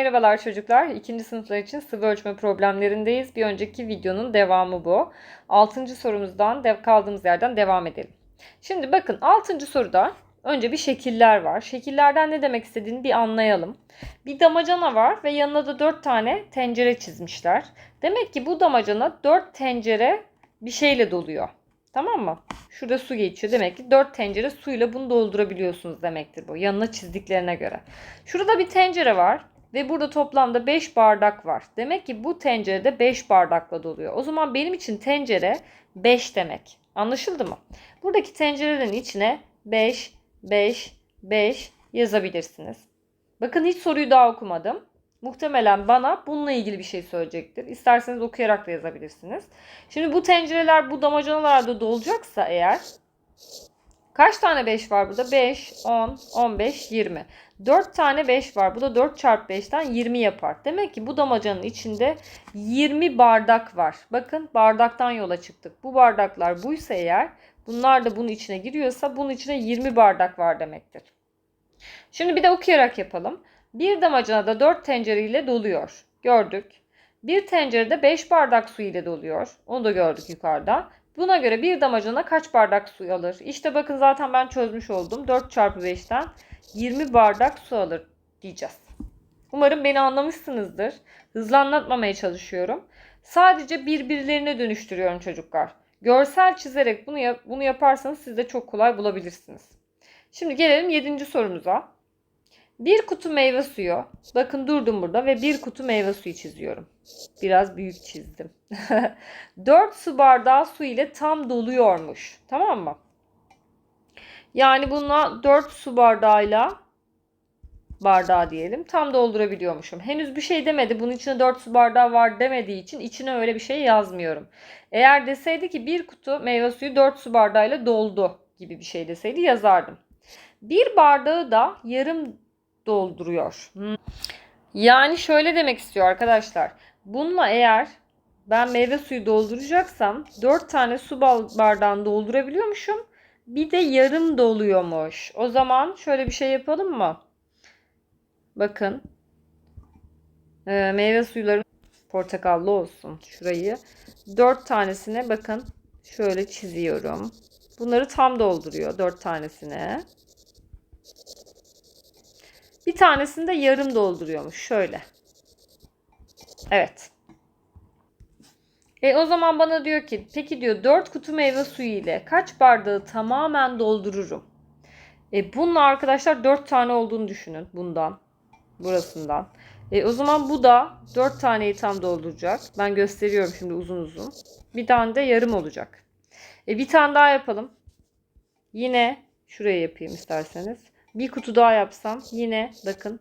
Merhabalar çocuklar. İkinci sınıflar için sıvı ölçme problemlerindeyiz. Bir önceki videonun devamı bu. Altıncı sorumuzdan dev kaldığımız yerden devam edelim. Şimdi bakın altıncı soruda önce bir şekiller var. Şekillerden ne demek istediğini bir anlayalım. Bir damacana var ve yanına da dört tane tencere çizmişler. Demek ki bu damacana dört tencere bir şeyle doluyor. Tamam mı? Şurada su geçiyor. Demek ki dört tencere suyla bunu doldurabiliyorsunuz demektir bu. Yanına çizdiklerine göre. Şurada bir tencere var. Ve burada toplamda 5 bardak var. Demek ki bu tencerede 5 bardakla doluyor. O zaman benim için tencere 5 demek. Anlaşıldı mı? Buradaki tencerelerin içine 5, 5, 5 yazabilirsiniz. Bakın hiç soruyu daha okumadım. Muhtemelen bana bununla ilgili bir şey söyleyecektir. İsterseniz okuyarak da yazabilirsiniz. Şimdi bu tencereler bu damacanalarda dolacaksa eğer Kaç tane 5 var burada? 5, 10, 15, 20. 4 tane 5 var. Bu da 4 çarpı 5'ten 20 yapar. Demek ki bu damacanın içinde 20 bardak var. Bakın bardaktan yola çıktık. Bu bardaklar buysa eğer bunlar da bunun içine giriyorsa bunun içine 20 bardak var demektir. Şimdi bir de okuyarak yapalım. Bir damacana da 4 tencere ile doluyor. Gördük. Bir tencerede 5 bardak su ile doluyor. Onu da gördük yukarıda. Buna göre bir damacana kaç bardak su alır? İşte bakın zaten ben çözmüş oldum. 4 çarpı 5'ten 20 bardak su alır diyeceğiz. Umarım beni anlamışsınızdır. Hızlı anlatmamaya çalışıyorum. Sadece birbirlerine dönüştürüyorum çocuklar. Görsel çizerek bunu yap bunu yaparsanız siz de çok kolay bulabilirsiniz. Şimdi gelelim 7. sorumuza. Bir kutu meyve suyu. Bakın durdum burada ve bir kutu meyve suyu çiziyorum. Biraz büyük çizdim. 4 su bardağı su ile tam doluyormuş. Tamam mı? Yani bununla 4 su bardağıyla bardağı diyelim tam doldurabiliyormuşum. Henüz bir şey demedi. Bunun içine 4 su bardağı var demediği için içine öyle bir şey yazmıyorum. Eğer deseydi ki bir kutu meyve suyu 4 su bardağıyla doldu gibi bir şey deseydi yazardım. Bir bardağı da yarım dolduruyor. Yani şöyle demek istiyor arkadaşlar. Bununla eğer ben meyve suyu dolduracaksam 4 tane su bardağını doldurabiliyormuşum. Bir de yarım doluyormuş. O zaman şöyle bir şey yapalım mı? Bakın. Ee, meyve suyları portakallı olsun. Şurayı. 4 tanesine bakın. Şöyle çiziyorum. Bunları tam dolduruyor 4 tanesine. Bir tanesini de yarım dolduruyormuş. Şöyle. Evet. E o zaman bana diyor ki peki diyor 4 kutu meyve suyu ile kaç bardağı tamamen doldururum? E bunun arkadaşlar 4 tane olduğunu düşünün bundan. Burasından. E o zaman bu da 4 taneyi tam dolduracak. Ben gösteriyorum şimdi uzun uzun. Bir tane de yarım olacak. E bir tane daha yapalım. Yine şuraya yapayım isterseniz. Bir kutu daha yapsam yine bakın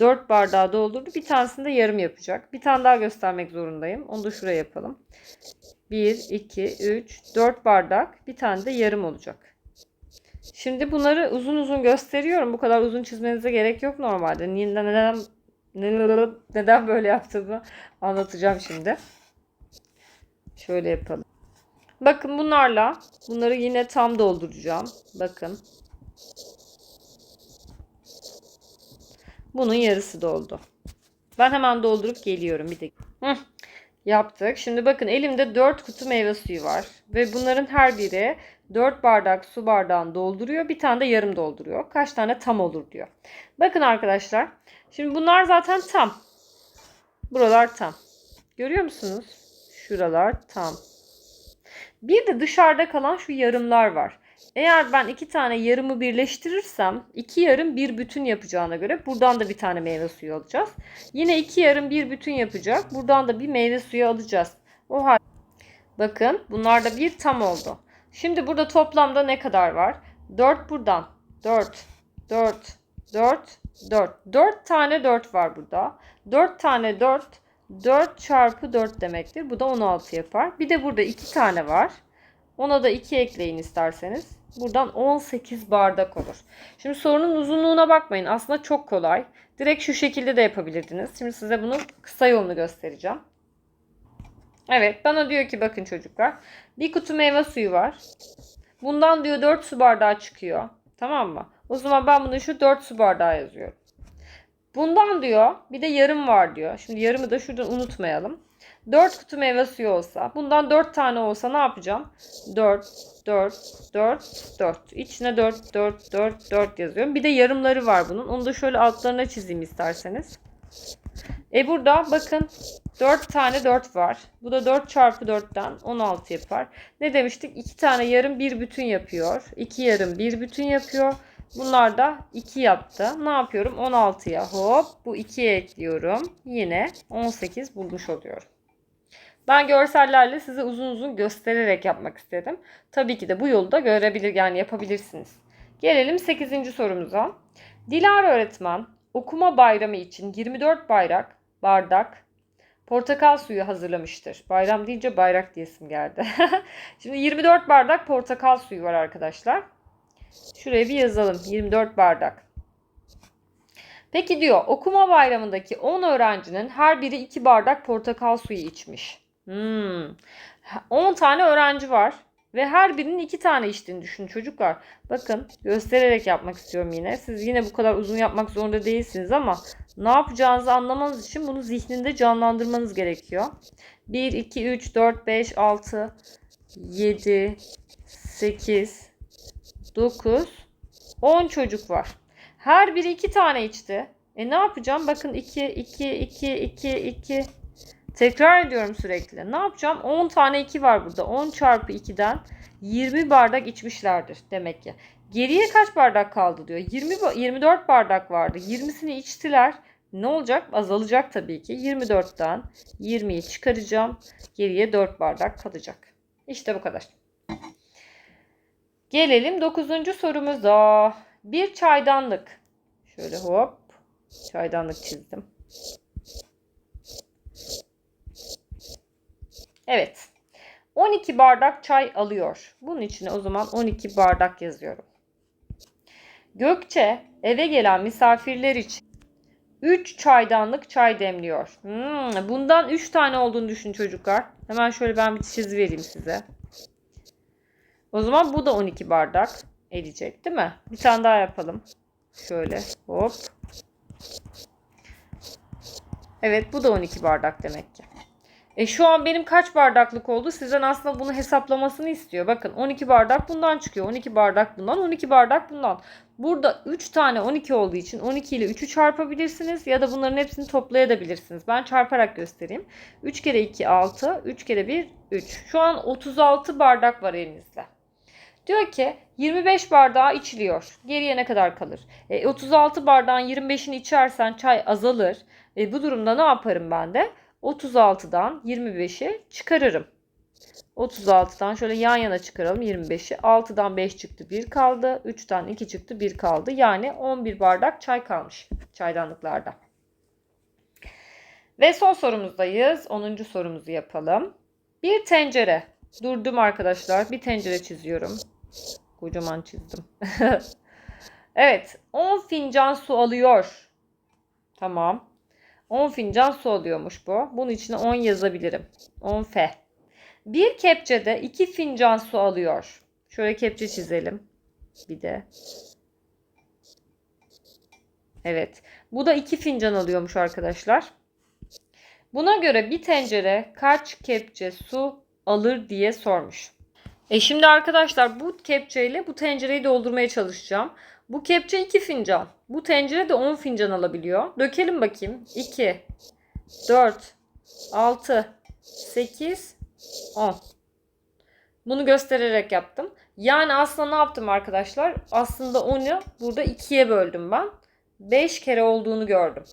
4 bardağı doldurdu. Bir tanesini de yarım yapacak. Bir tane daha göstermek zorundayım. Onu da şuraya yapalım. 1, 2, 3, 4 bardak. Bir tane de yarım olacak. Şimdi bunları uzun uzun gösteriyorum. Bu kadar uzun çizmenize gerek yok normalde. Neden, neden, neden böyle yaptığımı anlatacağım şimdi. Şöyle yapalım. Bakın bunlarla bunları yine tam dolduracağım. Bakın. Bunun yarısı doldu. Ben hemen doldurup geliyorum bir dakika. Hı, yaptık. Şimdi bakın elimde 4 kutu meyve suyu var. Ve bunların her biri 4 bardak su bardağını dolduruyor. Bir tane de yarım dolduruyor. Kaç tane tam olur diyor. Bakın arkadaşlar. Şimdi bunlar zaten tam. Buralar tam. Görüyor musunuz? Şuralar tam. Bir de dışarıda kalan şu yarımlar var. Eğer ben iki tane yarımı birleştirirsem iki yarım bir bütün yapacağına göre buradan da bir tane meyve suyu alacağız. Yine iki yarım bir bütün yapacak. Buradan da bir meyve suyu alacağız. O halde bakın bunlar da bir tam oldu. Şimdi burada toplamda ne kadar var? 4 buradan. 4, 4, 4, 4. 4 tane 4 var burada. 4 tane 4, 4 çarpı 4 demektir. Bu da 16 yapar. Bir de burada 2 tane var. Ona da 2 ekleyin isterseniz. Buradan 18 bardak olur. Şimdi sorunun uzunluğuna bakmayın. Aslında çok kolay. Direkt şu şekilde de yapabilirdiniz. Şimdi size bunun kısa yolunu göstereceğim. Evet bana diyor ki bakın çocuklar. Bir kutu meyve suyu var. Bundan diyor 4 su bardağı çıkıyor. Tamam mı? O zaman ben bunu şu 4 su bardağı yazıyorum. Bundan diyor bir de yarım var diyor. Şimdi yarımı da şuradan unutmayalım. 4 kutu meyve suyu olsa bundan 4 tane olsa ne yapacağım? 4, 4, 4, 4. İçine 4, 4, 4, 4 yazıyorum. Bir de yarımları var bunun. Onu da şöyle altlarına çizeyim isterseniz. E burada bakın 4 tane 4 var. Bu da 4 çarpı 4'ten 16 yapar. Ne demiştik? 2 tane yarım bir bütün yapıyor. 2 yarım bir bütün yapıyor. Bunlar da 2 yaptı. Ne yapıyorum? 16'ya hop bu 2'ye ekliyorum. Yine 18 bulmuş oluyorum. Ben görsellerle size uzun uzun göstererek yapmak istedim. Tabii ki de bu yolu da görebilir yani yapabilirsiniz. Gelelim 8. sorumuza. Dilara öğretmen okuma bayramı için 24 bayrak, bardak, portakal suyu hazırlamıştır. Bayram deyince bayrak diyesim geldi. Şimdi 24 bardak portakal suyu var arkadaşlar. Şuraya bir yazalım. 24 bardak. Peki diyor okuma bayramındaki 10 öğrencinin her biri 2 bardak portakal suyu içmiş. Hmm. 10 tane öğrenci var ve her birinin 2 tane içtiğini düşünün çocuklar. Bakın göstererek yapmak istiyorum yine. Siz yine bu kadar uzun yapmak zorunda değilsiniz ama ne yapacağınızı anlamanız için bunu zihninde canlandırmanız gerekiyor. 1, 2, 3, 4, 5, 6, 7, 8, 9, 10 çocuk var. Her biri 2 tane içti. E ne yapacağım? Bakın 2, 2, 2, 2, 2. Tekrar ediyorum sürekli. Ne yapacağım? 10 tane 2 var burada. 10 çarpı 2'den 20 bardak içmişlerdir demek ki. Geriye kaç bardak kaldı diyor. 20 24 bardak vardı. 20'sini içtiler. Ne olacak? Azalacak tabii ki. 24'ten 20'yi çıkaracağım. Geriye 4 bardak kalacak. İşte bu kadar. Gelelim 9. sorumuza. Bir çaydanlık. Şöyle hop çaydanlık çizdim. Evet. 12 bardak çay alıyor. Bunun içine o zaman 12 bardak yazıyorum. Gökçe eve gelen misafirler için 3 çaydanlık çay demliyor. Hmm, bundan 3 tane olduğunu düşün çocuklar. Hemen şöyle ben bir çiz vereyim size. O zaman bu da 12 bardak edecek değil mi? Bir tane daha yapalım. Şöyle hop. Evet bu da 12 bardak demek ki. E şu an benim kaç bardaklık oldu? Sizden aslında bunu hesaplamasını istiyor. Bakın 12 bardak bundan çıkıyor. 12 bardak bundan, 12 bardak bundan. Burada 3 tane 12 olduğu için 12 ile 3'ü çarpabilirsiniz ya da bunların hepsini toplayabilirsiniz. Ben çarparak göstereyim. 3 kere 2 6, 3 kere 1 3. Şu an 36 bardak var elinizde. Diyor ki 25 bardağı içiliyor. Geriye ne kadar kalır? E, 36 bardağın 25'ini içersen çay azalır. E, bu durumda ne yaparım ben de? 36'dan 25'i çıkarırım. 36'dan şöyle yan yana çıkaralım 25'i. 6'dan 5 çıktı 1 kaldı. 3'ten 2 çıktı 1 kaldı. Yani 11 bardak çay kalmış çaydanlıklarda. Ve son sorumuzdayız. 10. sorumuzu yapalım. Bir tencere. Durdum arkadaşlar. Bir tencere çiziyorum. Kocaman çizdim. evet. 10 fincan su alıyor. Tamam. 10 fincan su alıyormuş bu. Bunun içine 10 yazabilirim. 10 F. Bir kepçede 2 fincan su alıyor. Şöyle kepçe çizelim. Bir de. Evet. Bu da 2 fincan alıyormuş arkadaşlar. Buna göre bir tencere kaç kepçe su alır diye sormuş. E şimdi arkadaşlar bu kepçeyle bu tencereyi doldurmaya çalışacağım. Bu kepçe 2 fincan. Bu tencere de 10 fincan alabiliyor. Dökelim bakayım. 2, 4, 6, 8, 10. Bunu göstererek yaptım. Yani aslında ne yaptım arkadaşlar? Aslında 10'u burada 2'ye böldüm ben. 5 kere olduğunu gördüm.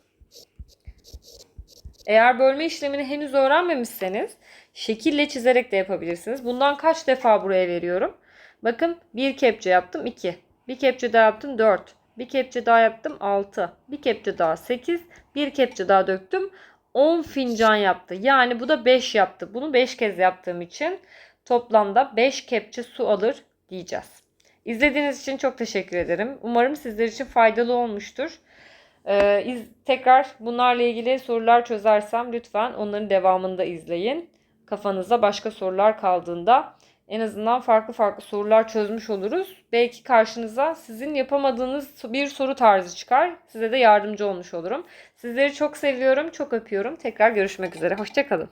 Eğer bölme işlemini henüz öğrenmemişseniz şekille çizerek de yapabilirsiniz. Bundan kaç defa buraya veriyorum? Bakın bir kepçe yaptım 2. Bir kepçe daha yaptım 4. Bir kepçe daha yaptım 6. Bir kepçe daha 8. Bir kepçe daha döktüm 10 fincan yaptı. Yani bu da 5 yaptı. Bunu 5 kez yaptığım için toplamda 5 kepçe su alır diyeceğiz. İzlediğiniz için çok teşekkür ederim. Umarım sizler için faydalı olmuştur. Ee, iz, tekrar bunlarla ilgili sorular çözersem lütfen onların devamını da izleyin. Kafanızda başka sorular kaldığında En azından farklı farklı sorular çözmüş oluruz. Belki karşınıza sizin yapamadığınız bir soru tarzı çıkar. Size de yardımcı olmuş olurum. Sizleri çok seviyorum, çok öpüyorum. Tekrar görüşmek üzere. Hoşçakalın.